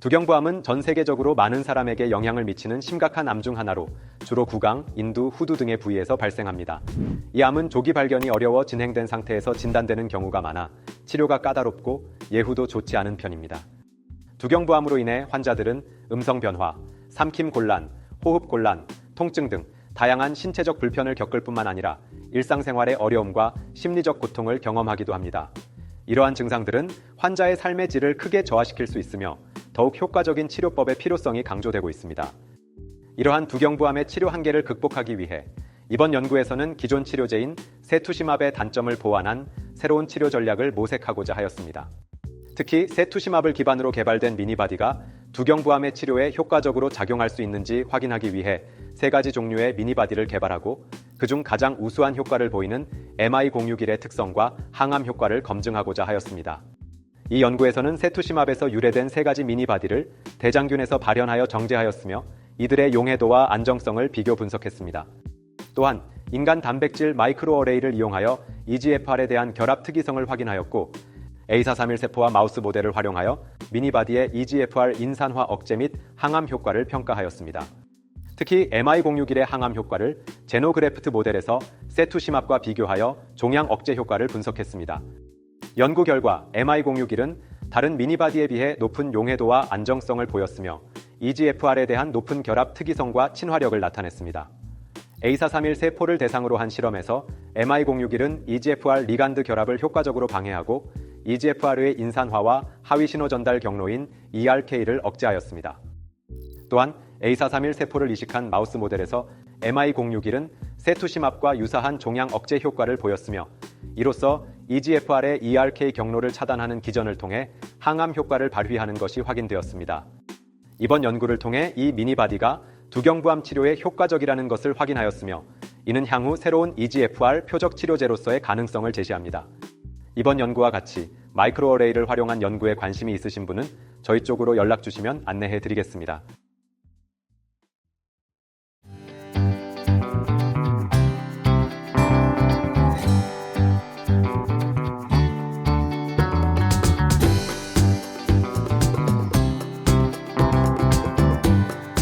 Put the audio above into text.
두경부암은 전 세계적으로 많은 사람에게 영향을 미치는 심각한 암 중 하나로 주로 구강, 인두, 후두 등의 부위에서 발생합니다. 이 암은 조기 발견이 어려워 진행된 상태에서 진단되는 경우가 많아 치료가 까다롭고 예후도 좋지 않은 편입니다. 두경부암으로 인해 환자들은 음성 변화, 삼킴 곤란, 호흡 곤란, 통증 등 다양한 신체적 불편을 겪을 뿐만 아니라 일상생활의 어려움과 심리적 고통을 경험하기도 합니다. 이러한 증상들은 환자의 삶의 질을 크게 저하시킬 수 있으며 더욱 효과적인 치료법의 필요성이 강조되고 있습니다. 이러한 두경부암의 치료 한계를 극복하기 위해 이번 연구에서는 기존 치료제인 세투시맙의 단점을 보완한 새로운 치료 전략을 모색하고자 하였습니다. 특히 세투시맙을 기반으로 개발된 미니바디가 두경부암의 치료에 효과적으로 작용할 수 있는지 확인하기 위해 세 가지 종류의 미니바디를 개발하고 그중 가장 우수한 효과를 보이는 MI061의 특성과 항암 효과를 검증하고자 하였습니다. 이 연구에서는 세투시맙에서 유래된 세 가지 미니바디를 대장균에서 발현하여 정제하였으며 이들의 용해도와 안정성을 비교 분석했습니다. 또한 인간 단백질 마이크로어레이를 이용하여 EGFR에 대한 결합 특이성을 확인하였고 A431 세포와 마우스 모델을 활용하여 미니바디의 EGFR 인산화 억제 및 항암 효과를 평가하였습니다. 특히 MI061의 항암 효과를 제노그래프트 모델에서 세투시맙과 비교하여 종양 억제 효과를 분석했습니다. 연구 결과 MI061은 다른 미니바디에 비해 높은 용해도와 안정성을 보였으며 EGFR에 대한 높은 결합 특이성과 친화력을 나타냈습니다. A431 세포를 대상으로 한 실험에서 MI061은 EGFR 리간드 결합을 효과적으로 방해하고 EGFR의 인산화와 하위 신호 전달 경로인 ERK를 억제하였습니다. 또한 A431 세포를 이식한 마우스 모델에서 MI061은 세투시맙과 유사한 종양 억제 효과를 보였으며 이로써 EGFR의 ERK 경로를 차단하는 기전을 통해 항암 효과를 발휘하는 것이 확인되었습니다. 이번 연구를 통해 이 미니바디가 두경부암 치료에 효과적이라는 것을 확인하였으며 이는 향후 새로운 EGFR 표적 치료제로서의 가능성을 제시합니다. 이번 연구와 같이 마이크로어레이를 활용한 연구에 관심이 있으신 분은 저희 쪽으로 연락 주시면 안내해 드리겠습니다.